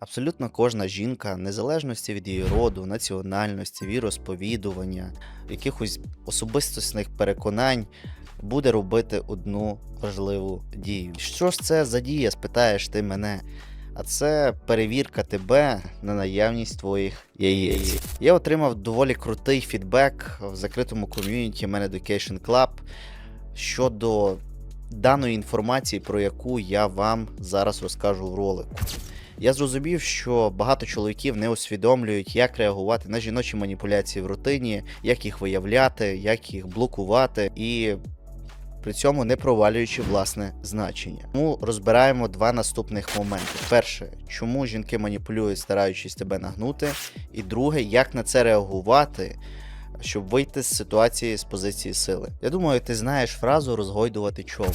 Абсолютно кожна жінка, незалежності від її роду, національності, віросповідування, якихось особистісних переконань, буде робити одну важливу дію. Що ж це за дія, спитаєш ти мене? А це перевірка тебе на наявність твоїх яєць. Я отримав доволі крутий фідбек в закритому ком'юніті Man Education Club щодо даної інформації, про яку я вам зараз розкажу в ролику. Я зрозумів, що багато чоловіків не усвідомлюють, як реагувати на жіночі маніпуляції в рутині, як їх виявляти, як їх блокувати і при цьому не провалюючи власне значення. Тому розбираємо два наступних моменти: перше, чому жінки маніпулюють, стараючись тебе нагнути, і друге, як на це реагувати. Щоб вийти з ситуації з позиції сили. Я думаю, ти знаєш фразу розгойдувати човен.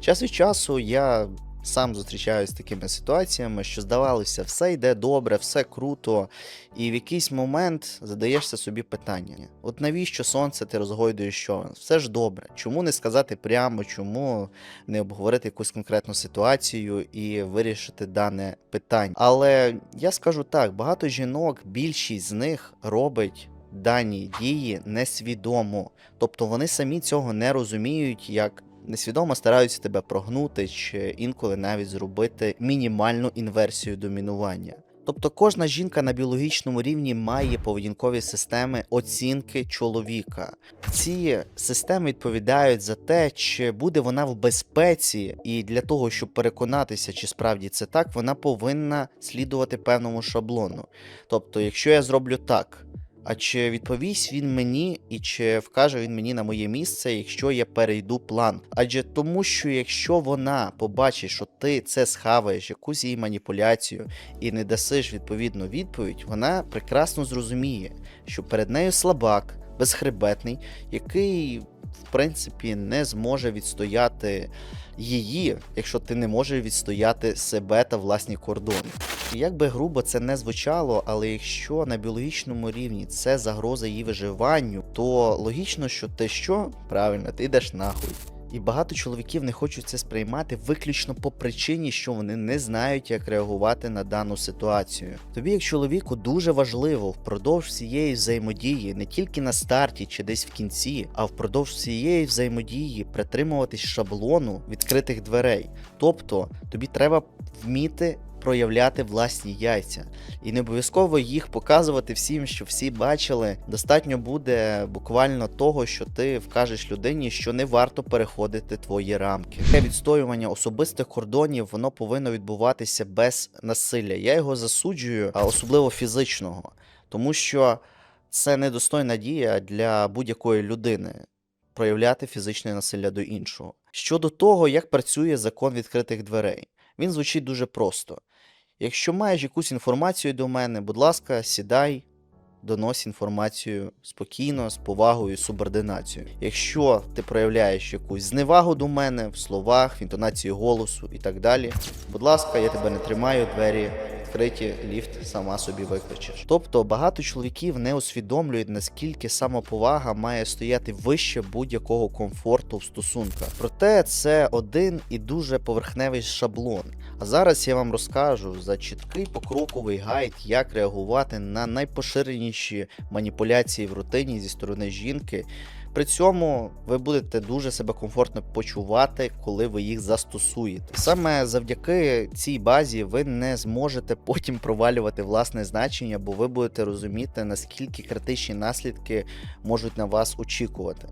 Час від часу я сам зустрічаюся з такими ситуаціями, що здавалося, все йде добре, все круто, і в якийсь момент задаєшся собі питання: от навіщо сонце ти розгойдуєш човен? Все ж добре. Чому не сказати прямо, чому не обговорити якусь конкретну ситуацію і вирішити дане питання? Але я скажу так: багато жінок, більшість з них робить. Дані дії несвідомо, тобто вони самі цього не розуміють, як несвідомо стараються тебе прогнути чи інколи навіть зробити мінімальну інверсію домінування. Тобто кожна жінка на біологічному рівні має поведінкові системи оцінки чоловіка. Ці системи відповідають за те, чи буде вона в безпеці, і для того, щоб переконатися, чи справді це так, вона повинна слідувати певному шаблону. Тобто, якщо я зроблю так. А чи відповість він мені, і чи вкаже він мені на моє місце, якщо я перейду план? Адже тому, що якщо вона побачить, що ти це схаваєш, якусь її маніпуляцію, і не дасиш відповідну відповідь, вона прекрасно зрозуміє, що перед нею слабак, безхребетний, який в принципі не зможе відстояти її, якщо ти не можеш відстояти себе та власні кордони. Як би грубо це не звучало, але якщо на біологічному рівні це загроза її виживанню, то логічно, що ти що? Правильно, ти йдеш нахуй. І багато чоловіків не хочуть це сприймати виключно по причині, що вони не знають, як реагувати на дану ситуацію. Тобі, як чоловіку, дуже важливо впродовж всієї взаємодії, не тільки на старті чи десь в кінці, а впродовж всієї взаємодії притримуватись шаблону відкритих дверей. Тобто тобі треба вміти. Проявляти власні яйця і не обов'язково їх показувати всім, що всі бачили. Достатньо буде буквально того, що ти вкажеш людині, що не варто переходити твої рамки. Таке відстоювання особистих кордонів воно повинно відбуватися без насилля. Я його засуджую, а особливо фізичного, тому що це недостойна дія для будь-якої людини проявляти фізичне насилля до іншого. Щодо того, як працює закон відкритих дверей, він звучить дуже просто. Якщо маєш якусь інформацію до мене, будь ласка, сідай, донось інформацію спокійно, з повагою, субординацією. Якщо ти проявляєш якусь зневагу до мене в словах, в інтонації голосу і так далі, будь ласка, я тебе не тримаю, двері відкриті, ліфт сама собі викличеш. Тобто багато чоловіків не усвідомлюють, наскільки самоповага має стояти вище будь-якого комфорту в стосунках. Проте це один і дуже поверхневий шаблон. А зараз я вам розкажу за чіткий покроковий гайд, як реагувати на найпоширеніші маніпуляції в рутині зі сторони жінки. При цьому ви будете дуже себе комфортно почувати, коли ви їх застосуєте. Саме завдяки цій базі ви не зможете потім провалювати власне значення, бо ви будете розуміти, наскільки критичні наслідки можуть на вас очікувати.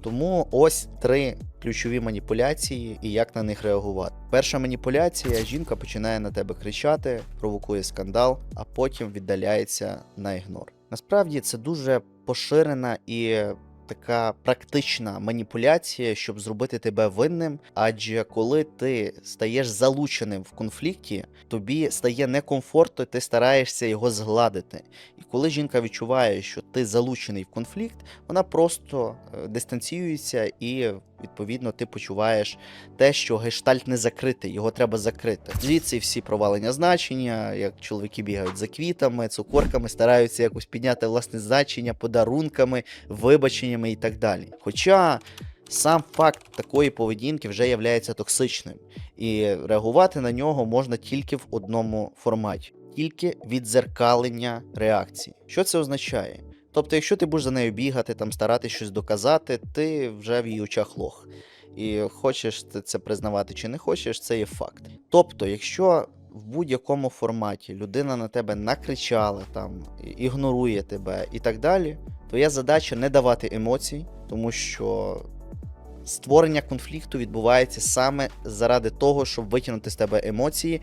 Тому ось три ключові маніпуляції і як на них реагувати. Перша маніпуляція: жінка починає на тебе кричати, провокує скандал, а потім віддаляється на ігнор. Насправді це дуже поширена і така практична маніпуляція, щоб зробити тебе винним. Адже коли ти стаєш залученим в конфлікті, тобі стає некомфортно, ти стараєшся його згладити. І коли жінка відчуває, що ти залучений в конфлікт, вона просто е, дистанціюється і. Відповідно, ти почуваєш те, що гештальт не закритий, його треба закрити. Звідси всі провалення значення, як чоловіки бігають за квітами, цукорками, стараються якось підняти власне значення, подарунками, вибаченнями і так далі. Хоча сам факт такої поведінки вже є токсичним, і реагувати на нього можна тільки в одному форматі. тільки відзеркалення реакції. Що це означає? Тобто, якщо ти будеш за нею бігати, там старатися щось доказати, ти вже в її очах лох. І хочеш ти це признавати чи не хочеш, це є факт. Тобто, якщо в будь-якому форматі людина на тебе накричала, там ігнорує тебе і так далі, твоя задача не давати емоцій, тому що створення конфлікту відбувається саме заради того, щоб витягнути з тебе емоції,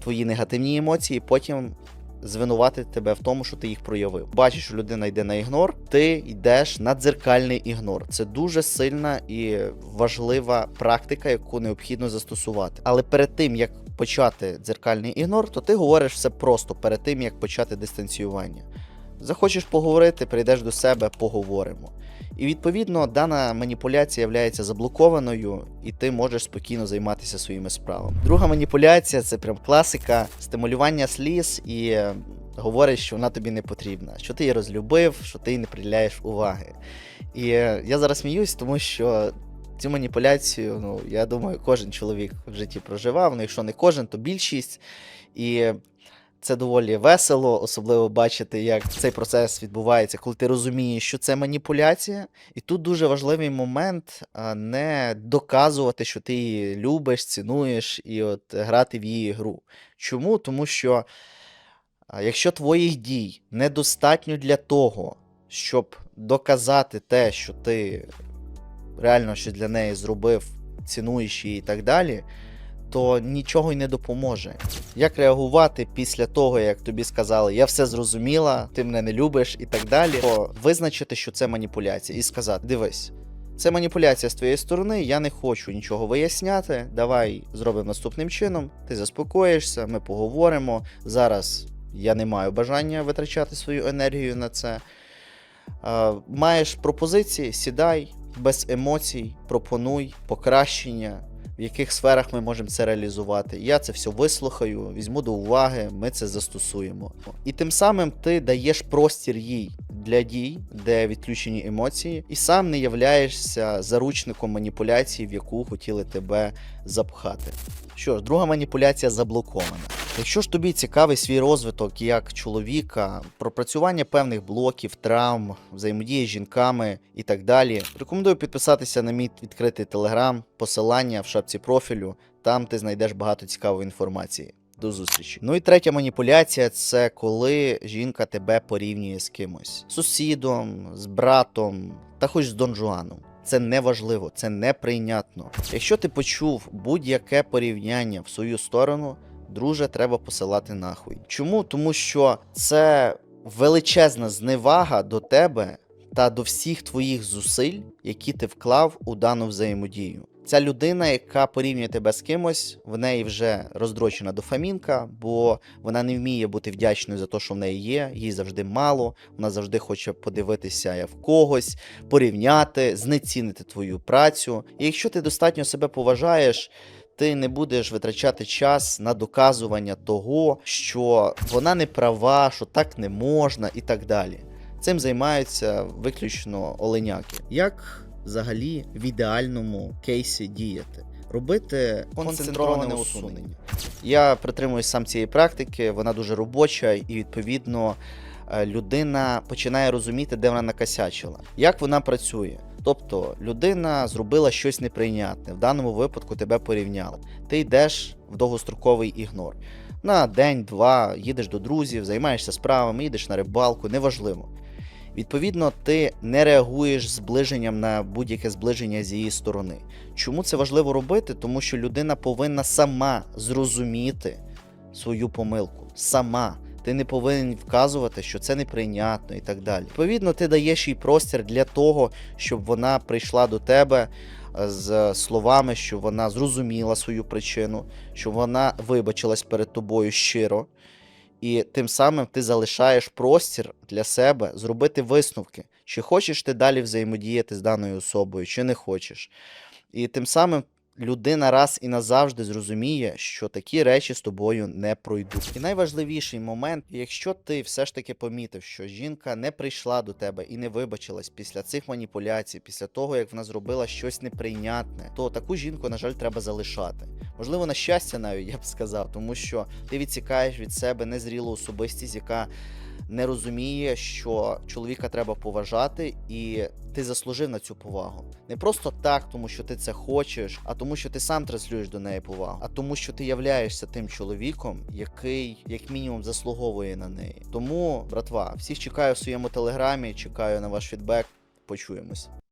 твої негативні емоції, потім звинуватити тебе в тому, що ти їх проявив. Бачиш, що людина йде на ігнор, ти йдеш на дзеркальний ігнор. Це дуже сильна і важлива практика, яку необхідно застосувати. Але перед тим як почати дзеркальний ігнор, то ти говориш все просто перед тим як почати дистанціювання. Захочеш поговорити, прийдеш до себе, поговоримо. І відповідно дана маніпуляція є заблокованою, і ти можеш спокійно займатися своїми справами. Друга маніпуляція це прям класика стимулювання сліз і говориш, що вона тобі не потрібна, що ти її розлюбив, що ти їй не приділяєш уваги. І е, я зараз сміюсь, тому що цю маніпуляцію, ну я думаю, кожен чоловік в житті проживав. Ну, якщо не кожен, то більшість. І це доволі весело, особливо бачити, як цей процес відбувається, коли ти розумієш, що це маніпуляція. І тут дуже важливий момент не доказувати, що ти її любиш, цінуєш, і от грати в її гру. Чому? Тому що якщо твоїх дій недостатньо для того, щоб доказати те, що ти реально щось для неї зробив, цінуєш її і так далі, то нічого й не допоможе. Як реагувати після того, як тобі сказали, я все зрозуміла, ти мене не любиш і так далі, то визначити, що це маніпуляція, і сказати: дивись, це маніпуляція з твоєї сторони, я не хочу нічого виясняти. Давай зробимо наступним чином. Ти заспокоїшся, ми поговоримо. Зараз я не маю бажання витрачати свою енергію на це. Е, Маєш пропозиції, сідай без емоцій, пропонуй покращення, в яких сферах ми можемо це реалізувати. Я це все вислухаю, візьму до уваги, ми це застосуємо. І тим самим ти даєш простір їй для дій, де відключені емоції, і сам не являєшся заручником маніпуляції, в яку хотіли тебе запхати. Що ж, друга маніпуляція заблокована. Якщо ж тобі цікавий свій розвиток як чоловіка, пропрацювання певних блоків, травм, взаємодії з жінками і так далі, рекомендую підписатися на мій відкритий телеграм, посилання в шапці профілю. Там ти знайдеш багато цікавої інформації. До зустрічі. Ну і третя маніпуляція це коли жінка тебе порівнює з кимось, сусідом, з братом та хоч з Дон Жуаном. Це неважливо, це неприйнятно. Якщо ти почув будь-яке порівняння в свою сторону, друже, треба посилати нахуй. Чому? Тому що це величезна зневага до тебе та до всіх твоїх зусиль, які ти вклав у дану взаємодію. Ця людина, яка порівнює тебе з кимось, в неї вже роздрочена дофамінка, бо вона не вміє бути вдячною за те, що в неї є, їй завжди мало, вона завжди хоче подивитися в когось, порівняти, знецінити твою працю. І якщо ти достатньо себе поважаєш, ти не будеш витрачати час на доказування того, що вона не права, що так не можна і так далі. Цим займаються виключно оленяки. Як взагалі в ідеальному кейсі діяти? Робити концентроване усунення. Я притримуюсь сам цієї практики, вона дуже робоча, і відповідно е, людина починає розуміти, де вона накосячила, як вона працює. Тобто людина зробила щось неприйнятне, в даному випадку тебе порівняли. Ти йдеш в довгостроковий ігнор. На день-два їдеш до друзів, займаєшся справами, їдеш на рибалку, неважливо. Відповідно, ти не реагуєш зближенням на будь-яке зближення з її сторони. Чому це важливо робити? Тому що людина повинна сама зрозуміти свою помилку. Сама. Ти не повинен вказувати, що це неприйнятно і так далі. Відповідно, ти даєш їй простір для того, щоб вона прийшла до тебе е, з словами, що вона зрозуміла свою причину, що вона вибачилась перед тобою щиро. І тим самим ти залишаєш простір для себе зробити висновки, чи хочеш ти далі взаємодіяти з даною особою, чи не хочеш. І тим самим людина раз і назавжди зрозуміє, що такі речі з тобою не пройдуть. І найважливіший момент, якщо ти все ж таки помітив, що жінка не прийшла до тебе і не вибачилась після цих маніпуляцій, після того як вона зробила щось неприйнятне, то таку жінку, на жаль, треба залишати. Можливо, на щастя, навіть я б сказав, тому що ти відсікаєш від себе незрілу особистість, яка не розуміє, що чоловіка треба поважати, і ти заслужив на цю повагу. Не просто так, тому що ти це хочеш, а тому, що ти сам транслюєш до неї повагу, а тому, що ти являєшся тим чоловіком, який як мінімум заслуговує на неї. Тому, братва, всіх чекаю в своєму телеграмі, чекаю на ваш фідбек. Почуємось.